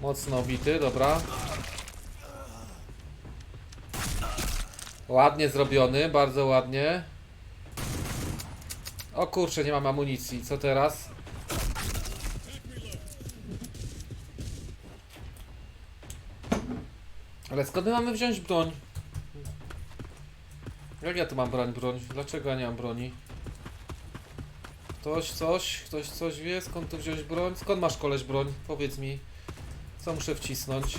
Mocno obity, dobra. Ładnie zrobiony, bardzo ładnie. O kurczę, nie mam amunicji. Co teraz? Ale skąd my mamy wziąć broń? Jak ja tu mam broń, broń? Dlaczego ja nie mam broni? Ktoś coś? Ktoś coś wie? Skąd tu wziąć broń? Skąd masz koleś broń? Powiedz mi. Co muszę wcisnąć?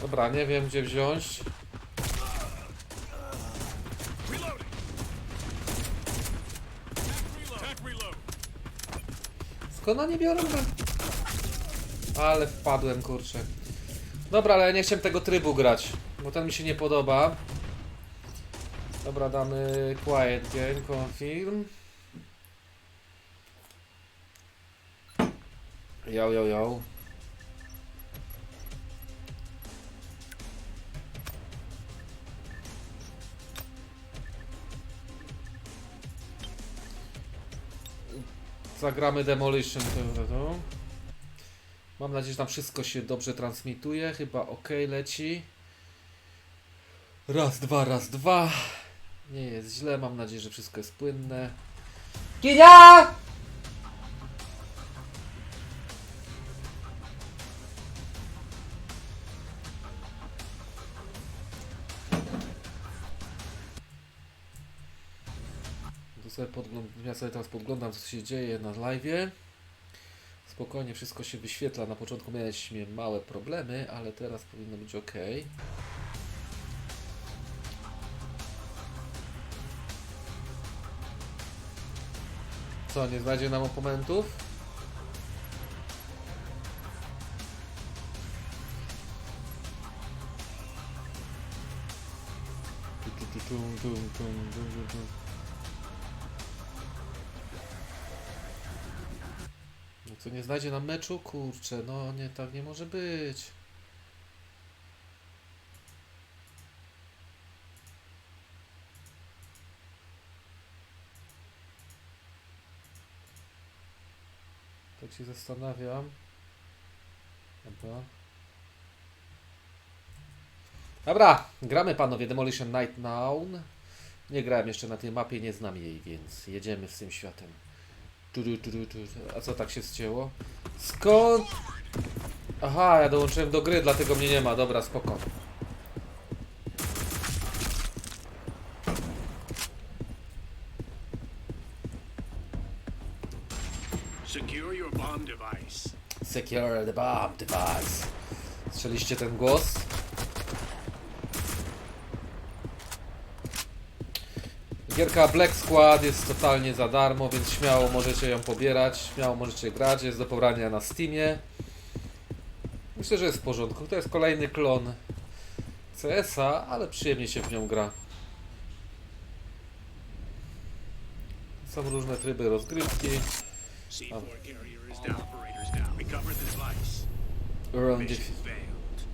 Dobra, nie wiem gdzie wziąć. Skąd oni biorą? Ale wpadłem, kurczę. Dobra, ale ja nie chciałem tego trybu grać, bo ten mi się nie podoba. Dobra, damy Quiet Game, confirm. Yo, yo, yo. Zagramy Demolition. Mam nadzieję, że tam wszystko się dobrze transmituje. Chyba ok leci. Raz, dwa, raz, dwa. Nie jest źle. Mam nadzieję, że wszystko jest płynne. Kinia! Tu sobie podgląd- ja sobie teraz podglądam, co się dzieje na live. Spokojnie, wszystko się wyświetla. Na początku mieliśmy małe problemy, ale teraz powinno być ok. Co, nie znajdzie nam oponentów? No co nie znajdzie na meczu? Kurczę, no nie, tak nie może być. Się zastanawiam. Dobra. Dobra, gramy panowie Demolition Night Now. Nie grałem jeszcze na tej mapie, nie znam jej, więc jedziemy z tym światem. A co tak się zcięło? Skąd? Aha, ja dołączyłem do gry, dlatego mnie nie ma. Dobra, spoko. Secure your bomb device. Secure the bomb device. Słyszeliście ten głos? Gierka Black Squad jest totalnie za darmo, więc śmiało możecie ją pobierać, śmiało możecie grać, jest do pobrania na Steamie. Myślę, że jest w porządku. To jest kolejny klon CS-a, ale przyjemnie się w nią gra. Są różne tryby rozgrywki. C4 carrier is down. Operators down. Recover the device. Run Mission dif- failed.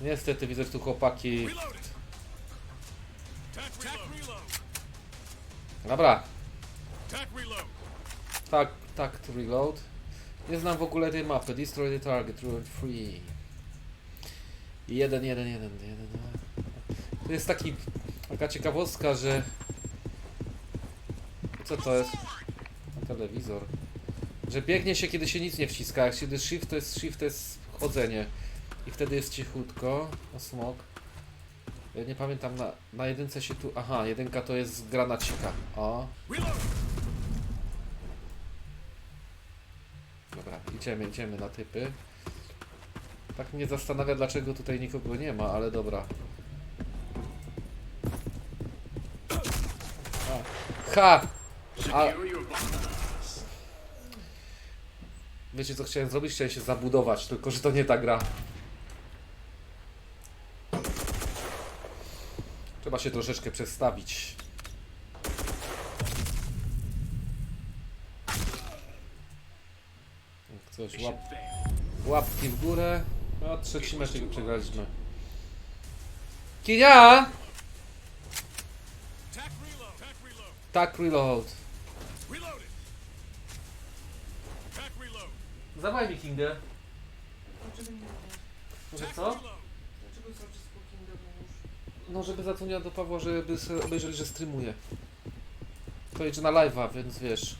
Niestety widzę, że tu chłopaki... Reloading. Tac reload. Dobra, Tac reload. tak, tak, to reload. Nie znam w ogóle tej mapy. Destroy the target, rule free. Jeden, jeden, jeden, jeden. To jest taki, taka ciekawostka, że... Co to jest? Telewizor. Że biegnie się, kiedy się nic nie wciska. Kiedy shift to jest shift, to jest chodzenie. I wtedy jest cichutko. O smok. Ja nie pamiętam, na, na jedynce się tu... Aha, jedynka to jest granacika. O. Dobra, idziemy, idziemy na typy. Tak mnie zastanawia, dlaczego tutaj nikogo nie ma, ale dobra. A. Ha! Secure your bomb device. Wiecie co chciałem zrobić? Chciałem się zabudować, tylko że to nie ta gra. Trzeba się troszeczkę przestawić. Coś, łap, łapki w górę. No, trzeci mecz przegraliśmy. Kinia! Tak, reload. Zawaj mi Kingę. Dlaczego nie mówię? Może co? Dlaczego cały czas po Kinga już? No, żeby zadzwoniła do Pawła, żeby sobie obejrzeli, że streamuje. To jedzie na live'a, więc wiesz.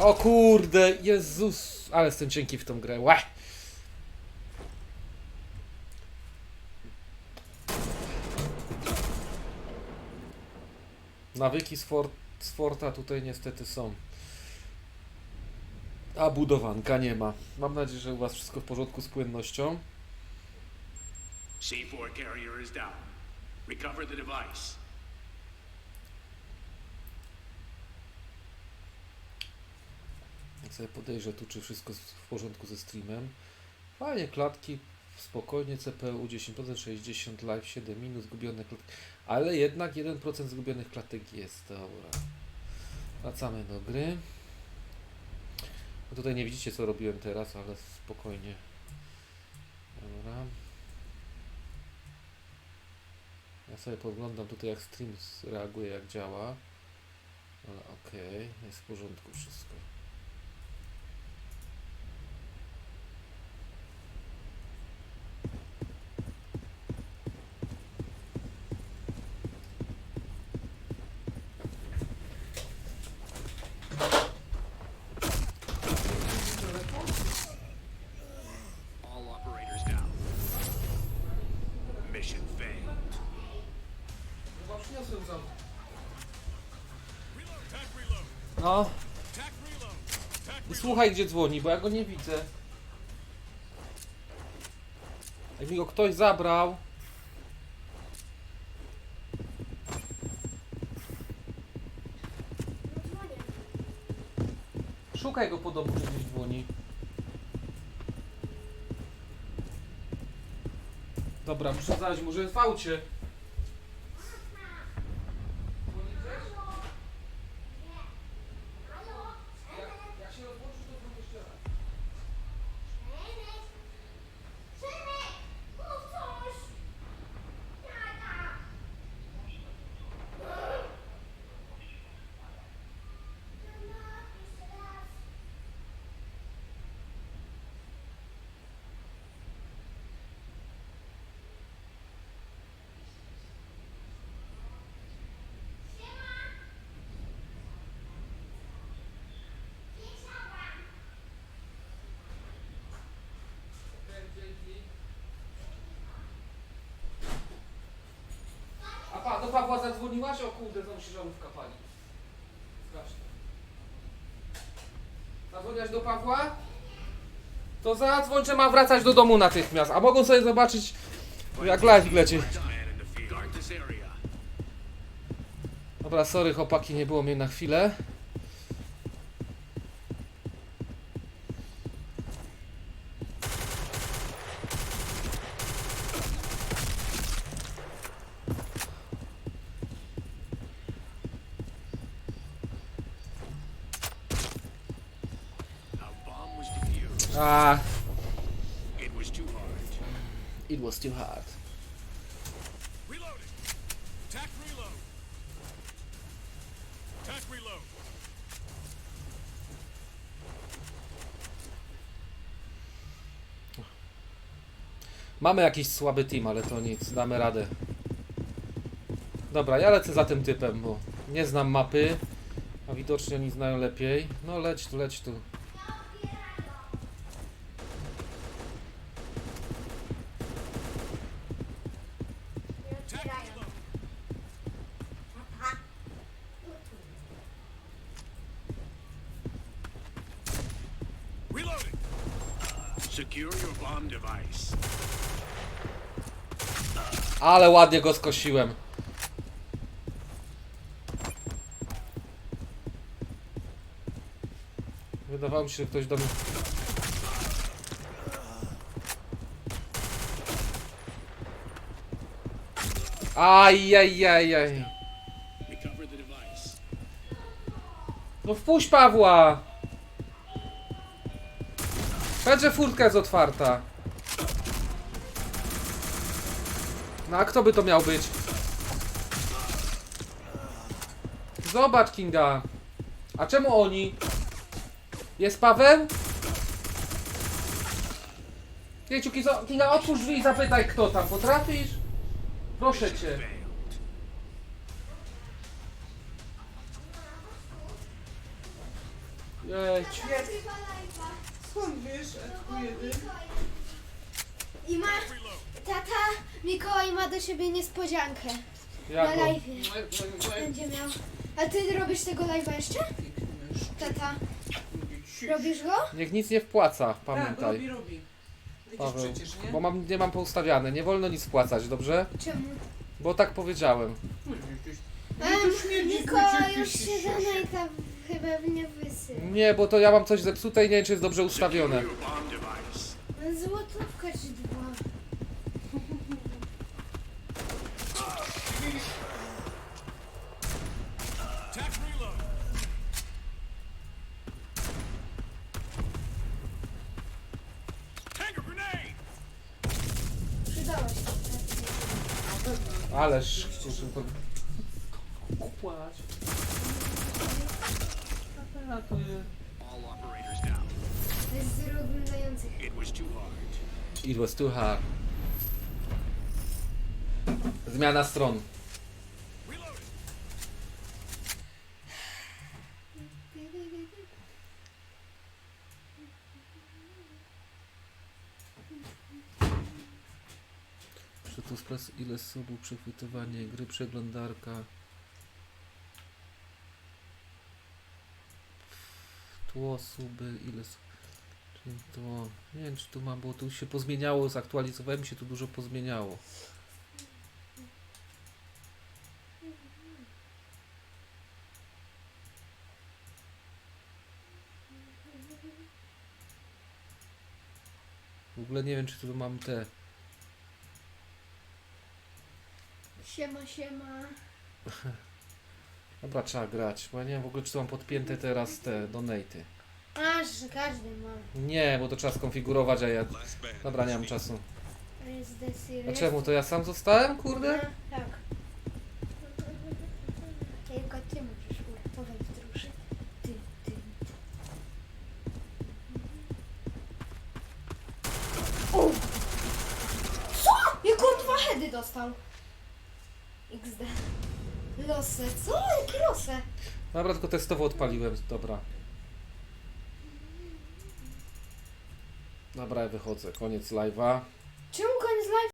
O kurde, Jezus, ale jestem cienki w tą grę. Łe. Nawyki z, for, z Forta tutaj niestety są. A budowanka nie ma. Mam nadzieję, że u Was wszystko w porządku z płynnością. C4 carrier is down. Recover the device. Sobie podejrzę tu, czy wszystko w porządku ze streamem. Fajnie, klatki, spokojnie, CPU 10%, 60, live 7 minut, zgubione klatki. Ale jednak 1% zgubionych klatek jest, dobra. Wracamy do gry. No tutaj nie widzicie, co robiłem teraz, ale spokojnie. Dobra. Ja sobie podglądam tutaj, jak stream reaguje, jak działa. Ale okej, jest w porządku wszystko. All operators down. Mission failed. No, i słuchaj gdzie dzwoni, bo ja go nie widzę. Jak mi go ktoś zabrał. Szukaj go po domu, gdzieś dzwoni. Dobra, muszę znaleźć, może w aucie. Pawła zadzwoniłaś? O kurde, znowu się żarówka pali. Strasznie. Zadzwoniłaś do Pawła? To zadzwoń, że ma wracać do domu natychmiast. A mogą sobie zobaczyć, jak live leci. Dobra, sorry chłopaki, nie było mnie na chwilę. A bomb was defused. A, It was too hard. it was too hard. Reloading. Tac reload. Tac reload. Mamy jakiś słaby team, ale to nic, damy radę. Dobra, ja lecę za tym typem, bo nie znam mapy, a widocznie oni znają lepiej. No leć tu, leć tu. Tac reload. Reloading. Secure your bomb device. Ale ładnie go skosiłem. Wydawało mi się, że ktoś do mnie... Ajajajaj. No wpuść Pawła! Patrz, że furtka jest otwarta. No a kto by to miał być? Zobacz Kinga. A czemu oni? Jest Paweł? Jejciu, Kizo- Kinga, otwórz drzwi i zapytaj kto tam. Potrafisz? Proszę cię. Jejciu. Skąd wiesz, Edku jeden? I ma... Tata Mikołaj ma do siebie niespodziankę. Na live. Będzie miał. A ty robisz tego live'a jeszcze? Tata, robisz go? Niech nic nie wpłaca, Tak, pamiętaj. robi, robi. Widzisz Paweł, przecież, nie? bo mam, nie mam poustawiane, nie wolno nic wpłacać, dobrze? Czemu? Bo tak powiedziałem. No Em, śmierdzi w Mikołaj już się chyba mnie wysyła. Nie, bo to ja mam coś zepsute i nie wiem, czy jest dobrze ustawione. Device. Złotówka czy dwa? Się. Ależ, kurczę, to... Kłać. It was too hard. Zmiana stron. Reloading. Przytus plus ile subów, przechwytywanie gry, przeglądarka. Tło, suby, ile Czyli tło. Nie wiem czy tu mam, bo tu się pozmieniało, zaktualizowałem się tu dużo pozmieniało. W ogóle nie wiem czy tu mam te Siema, siema. Dobra, trzeba grać, bo ja nie wiem w ogóle czy tu mam podpięte teraz te donaty. A, że każdy ma. Nie, bo to trzeba skonfigurować, a ja... Dobra, nie mam czasu. To jest Desiree. A czemu, to ja sam zostałem, kurde? No, tak. Tylko ty możesz uratować drużynę. Ty, ty. O! Co? Jak on dwa heady dostał? XD. Losy. Co? Jakie losy? Dobra, tylko testowo odpaliłem, dobra. Dobra, ja wychodzę, koniec live'a. Czemu